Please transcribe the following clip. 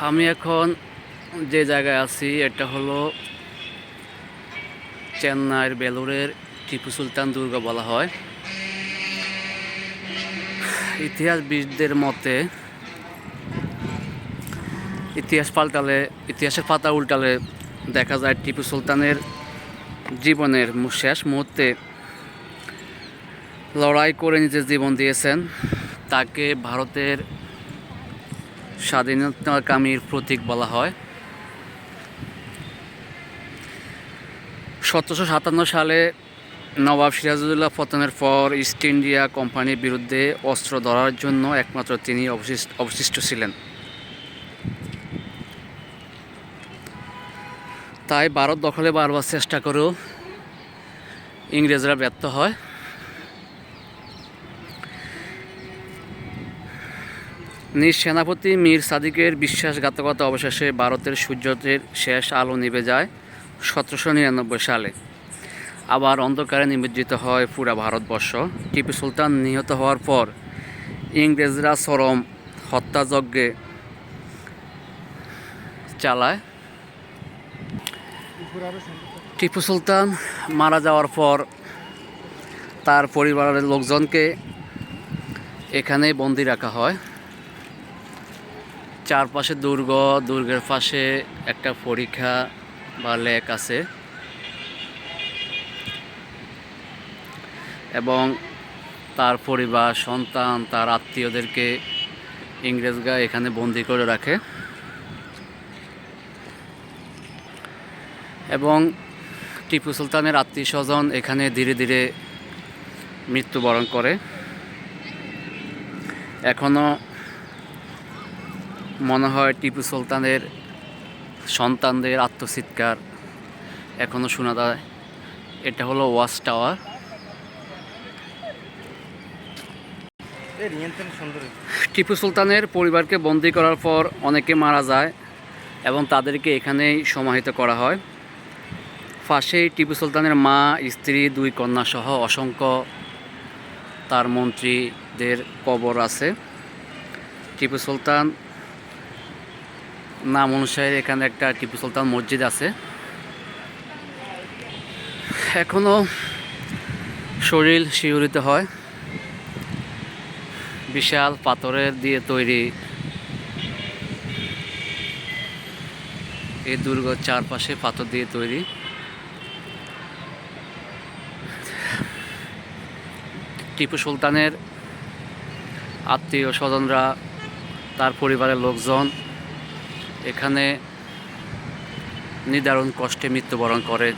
আমি এখন যে জায়গায় আছি, এটা হলো চেন্নাইয়ের বেলুরের টিপু সুলতান দুর্গ বলা হয়। ইতিহাসবিদদের মতে ইতিহাস পাল্টালে, ইতিহাসের পাতা উল্টালে দেখা যায় টিপু সুলতানের জীবনের শেষ মুহূর্তে লড়াই করে নিজের জীবন দিয়েছেন। তাকে ভারতের স্বাধীনতাকামীর প্রতীক বলা হয়। সতেরোশো সাতান্ন সালে নবাব সিরাজউদ্দৌলা পতনের পর ইস্ট ইন্ডিয়া কোম্পানির বিরুদ্ধে অস্ত্র ধরার জন্য একমাত্র তিনি অবশিষ্ট ছিলেন। তাই ভারত দখলে বারবার চেষ্টা করেও ইংরেজরা ব্যর্থ হয়। নিজ সেনাপতি মীর সাদিকের বিশ্বাসঘাতকতা অবশেষে ভারতের সূর্যের শেষ আলো নিভে যায় সতেরোশো নিরানব্বই সালে। আবার অন্ধকারে নিমজ্জিত হয় পুরা ভারতবর্ষ। টিপু সুলতান নিহত হওয়ার পর ইংরেজরা চরম হত্যাযজ্ঞে চালায়। টিপু সুলতান মারা যাওয়ার পর তার পরিবারের লোকজনকে এখানে বন্দি রাখা হয়। চারপাশে দুর্গ, দুর্গের পাশে একটা পরীক্ষা বা লেক আছে। এবং তার পরিবার, সন্তান, তার আত্মীয়দেরকে ইংরেজরা এখানে বন্দি করে রাখে। এবং টিপু সুলতানের আত্মীয় স্বজন এখানে ধীরে ধীরে মৃত্যুবরণ করে। এখনও মনে হয় টিপু সুলতানের সন্তানদের আত্মচিৎকার এখনও শোনা যায়। এটা হলো ওয়াচ টাওয়ার। টিপু সুলতানের পরিবারকে বন্দি করার পর অনেকে মারা যায় এবং তাদেরকে এখানেই সমাহিত করা হয়। পাশেই টিপু সুলতানের মা স্ত্রী দুই কন্যা সহ অসংখ্য তার মন্ত্রীদের কবর আছে। টিপু সুলতান নাম অনুসারে এখানে একটা টিপু সুলতান মসজিদ আছে। এখনও শরীর শিহরিত হয়। বিশাল পাথরের দিয়ে তৈরি। এই দুর্গ চারপাশে পাথর দিয়ে তৈরি। টিপু সুলতানের আত্মীয় স্বজনরা, তার পরিবারের লোকজন এখানে নিদারুণ কষ্টে মৃত্যুবরণ করে।